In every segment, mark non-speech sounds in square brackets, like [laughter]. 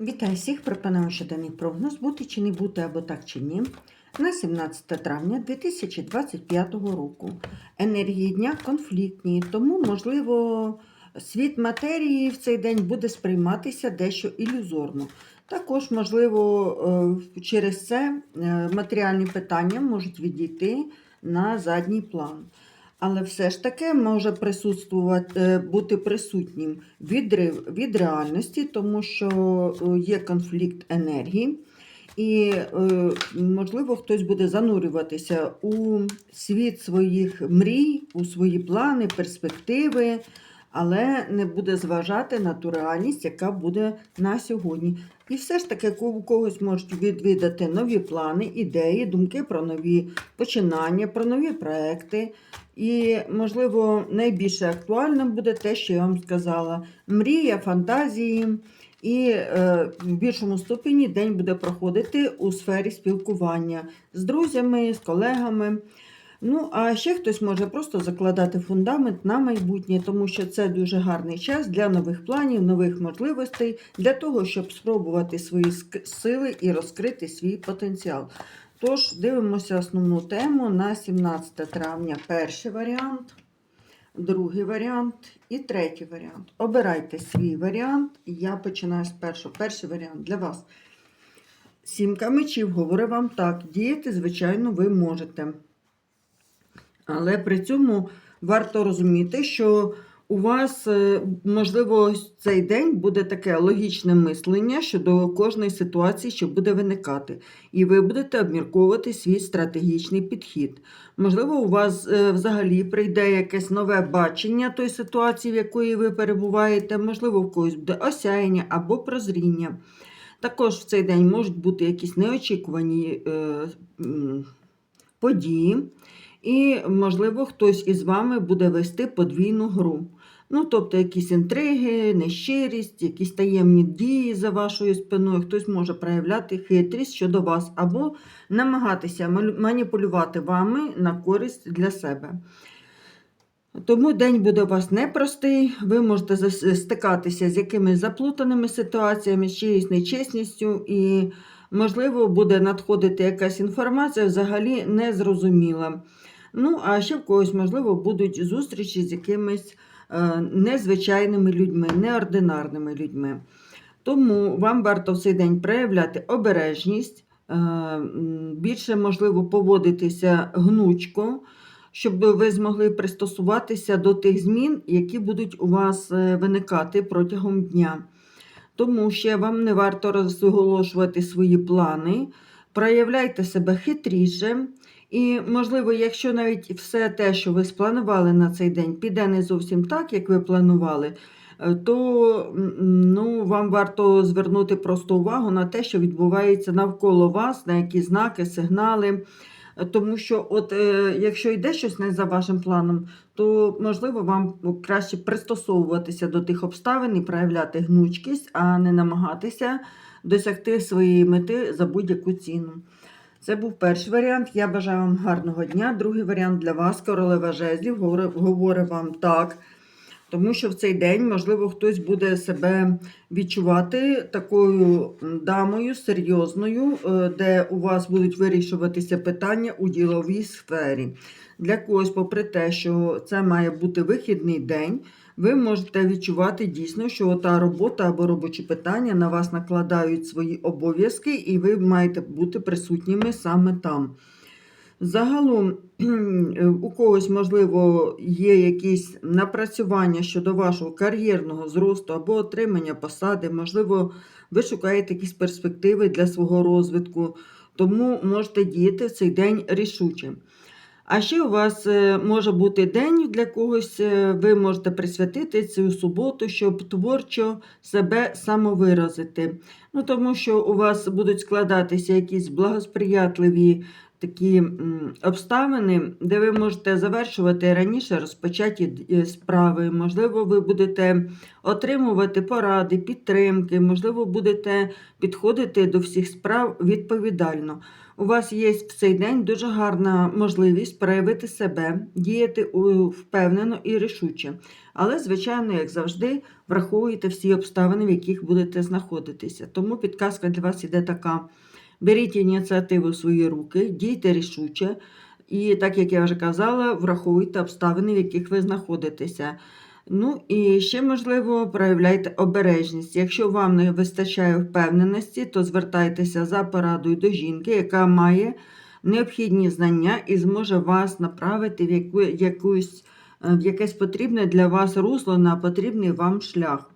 Вітаю всіх! Пропоную щоденний прогноз бути чи не бути, або так чи ні. На 17 травня 2025 року. Енергії дня конфліктні, тому, можливо, світ матерії в цей день буде сприйматися дещо ілюзорно. Також, можливо, е, через це е, матеріальні питання можуть відійти на задній план. Але все ж таки може присутствувати, е, бути присутнім відрив від реальності, тому що е, є конфлікт енергії, і, е, можливо, хтось буде занурюватися у світ своїх мрій, у свої плани, перспективи, але не буде зважати на ту реальність, яка буде на сьогодні. І все ж таки у когось можуть відвідати нові плани, ідеї, думки про нові починання, про нові проекти. І, можливо, найбільше актуальним буде те, що я вам сказала: мрія, фантазії. І е, в більшому ступені день буде проходити у сфері спілкування з друзями, з колегами. Ну, а ще хтось може просто закладати фундамент на майбутнє, тому що це дуже гарний час для нових планів, нових можливостей, для того, щоб спробувати свої сили і розкрити свій потенціал. Тож, дивимося основну тему на 17 травня. Перший варіант, другий варіант і третій варіант. Обирайте свій варіант. Я починаю з першого. Перший варіант для вас. Сімка мечів говорить вам так, діяти, звичайно, ви можете. Але при цьому варто розуміти, що у вас, е, можливо, цей день буде таке логічне мислення щодо кожної ситуації, що буде виникати. І ви будете обмірковувати свій стратегічний підхід. Можливо, у вас е, взагалі прийде якесь нове бачення тої ситуації, в якої ви перебуваєте, можливо, в когось буде осяяння або прозріння. Також в цей день можуть бути якісь неочікувані е, події. І, можливо, хтось із вами буде вести подвійну гру. Ну, тобто якісь інтриги, нещирість, якісь таємні дії за вашою спиною, хтось може проявляти хитрість щодо вас, або намагатися маніпулювати вами на користь для себе. Тому день буде у вас непростий, ви можете стикатися з якимись заплутаними ситуаціями, з чиєюсь нечесністю, і, можливо, буде надходити якась інформація взагалі незрозуміла. Ну, а ще в когось, можливо, будуть зустрічі з якимись е, незвичайними людьми, неординарними людьми. Тому вам варто в цей день проявляти обережність, е, більше можливо поводитися гнучко, щоб ви змогли пристосуватися до тих змін, які будуть у вас е, виникати протягом дня. Тому ще вам не варто розголошувати свої плани, проявляйте себе хитріше. І, можливо, якщо навіть все те, що ви спланували на цей день, піде не зовсім так, як ви планували, е, то ну, вам варто звернути просто увагу на те, що відбувається навколо вас, на які знаки, сигнали. Тому що, от, е, якщо йде щось не за вашим планом, то можливо вам краще пристосовуватися до тих обставин і проявляти гнучкість, а не намагатися досягти своєї мети за будь-яку ціну. Це був перший варіант. Я бажаю вам гарного дня. Другий варіант для вас, королева жезлів, говорить вам так. Тому що в цей день, можливо, хтось буде себе відчувати такою дамою серйозною, е, де у вас будуть вирішуватися питання у діловій сфері. Для когось, попри те, що це має бути вихідний день, ви можете відчувати дійсно, що та робота або робочі питання на вас накладають свої обов'язки, і ви маєте бути присутніми саме там. Загалом, [clears throat] у когось, можливо, є якісь напрацювання щодо вашого кар'єрного зросту або отримання посади, можливо, ви шукаєте якісь перспективи для свого розвитку, тому можете діяти в цей день рішуче. А ще у вас е, може бути день для когось, е, ви можете присвятити цю суботу, щоб творчо себе самовиразити. Ну, тому що у вас будуть складатися якісь благосприятливі такі обставини, де ви можете завершувати раніше розпочаті е, справи. Можливо, ви будете отримувати поради, підтримки, можливо, будете підходити до всіх справ відповідально. У вас є в цей день дуже гарна можливість проявити себе, діяти впевнено і рішуче. Але, звичайно, як завжди, враховуйте всі обставини, в яких будете знаходитися. Тому підказка для вас іде така: беріть ініціативу в свої руки, дійте рішуче. І, так як я вже казала, враховуйте обставини, в яких ви знаходитеся. Ну і ще, можливо, проявляйте обережність. Якщо вам не вистачає впевненості, то звертайтеся за порадою до жінки, яка має необхідні знання і зможе вас направити в, яку, якусь, е, в якесь потрібне для вас русло на потрібний вам шлях.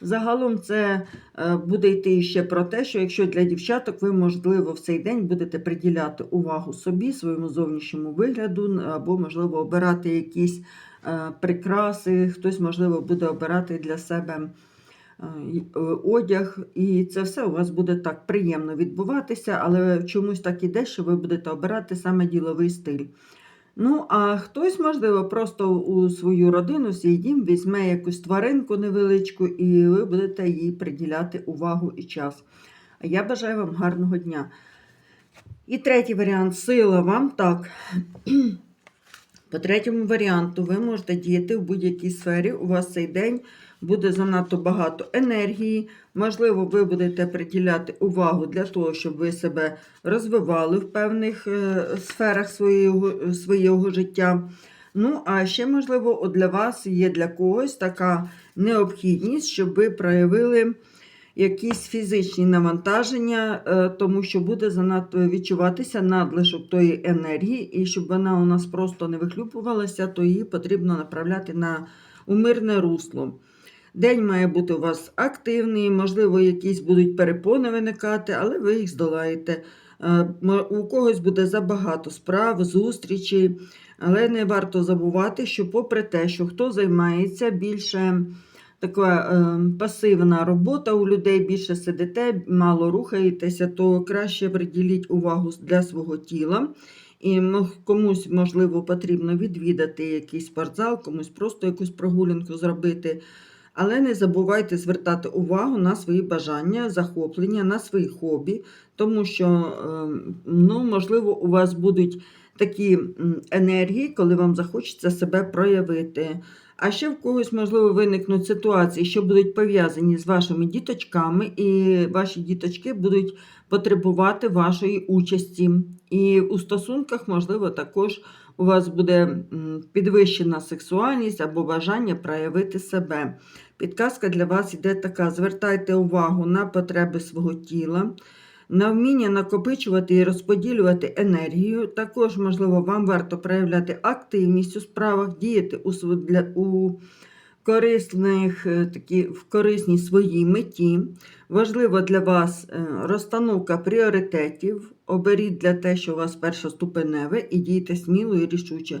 Загалом це е, буде йти ще про те, що якщо для дівчаток ви, можливо, в цей день будете приділяти увагу собі, своєму зовнішньому вигляду, або, можливо, обирати якісь прикраси, хтось, можливо, буде обирати для себе е, е, одяг, і це все у вас буде так приємно відбуватися, але чомусь так іде, що ви будете обирати саме діловий стиль. Ну, а хтось, можливо, просто у свою родину, свій дім візьме якусь тваринку невеличку, і ви будете їй приділяти увагу і час. А я бажаю вам гарного дня. І третій варіант сила вам так. [clears throat] По третьому варіанту ви можете діяти в будь-якій сфері. У вас цей день буде занадто багато енергії. Можливо, ви будете приділяти увагу для того, щоб ви себе розвивали в певних е, сферах свого, свого життя. Ну, а ще, можливо, для вас є для когось така необхідність, щоб ви проявили якісь фізичні навантаження, е, тому що буде занадто відчуватися надлишок тої енергії, і щоб вона у нас просто не вихлюпувалася, то її потрібно направляти на у мирне русло. День має бути у вас активний, можливо, якісь будуть перепони виникати, але ви їх здолаєте. Е, У когось буде забагато справ, зустрічей, але не варто забувати, що попри те, що хто займається більше така е, пасивна робота у людей, більше сидите, мало рухаєтеся, то краще приділіть увагу для свого тіла. І комусь, можливо, потрібно відвідати якийсь спортзал, комусь просто якусь прогулянку зробити. Але не забувайте звертати увагу на свої бажання, захоплення, на свої хобі, тому що, е, ну, можливо, у вас будуть такі енергії, коли вам захочеться себе проявити. А ще в когось, можливо, виникнуть ситуації, що будуть пов'язані з вашими діточками, і ваші діточки будуть потребувати вашої участі. І у стосунках, можливо, також у вас буде підвищена сексуальність або бажання проявити себе. Підказка для вас іде така: звертайте увагу на потреби свого тіла, на вміння накопичувати і розподілювати енергію. Також, можливо, вам варто проявляти активність у справах, діяти у, у корисних, е, такі, в корисній своїй меті. Важливо для вас е, розстановка пріоритетів. Оберіть для те, що у вас першоступеневе, і дійте сміло і рішуче.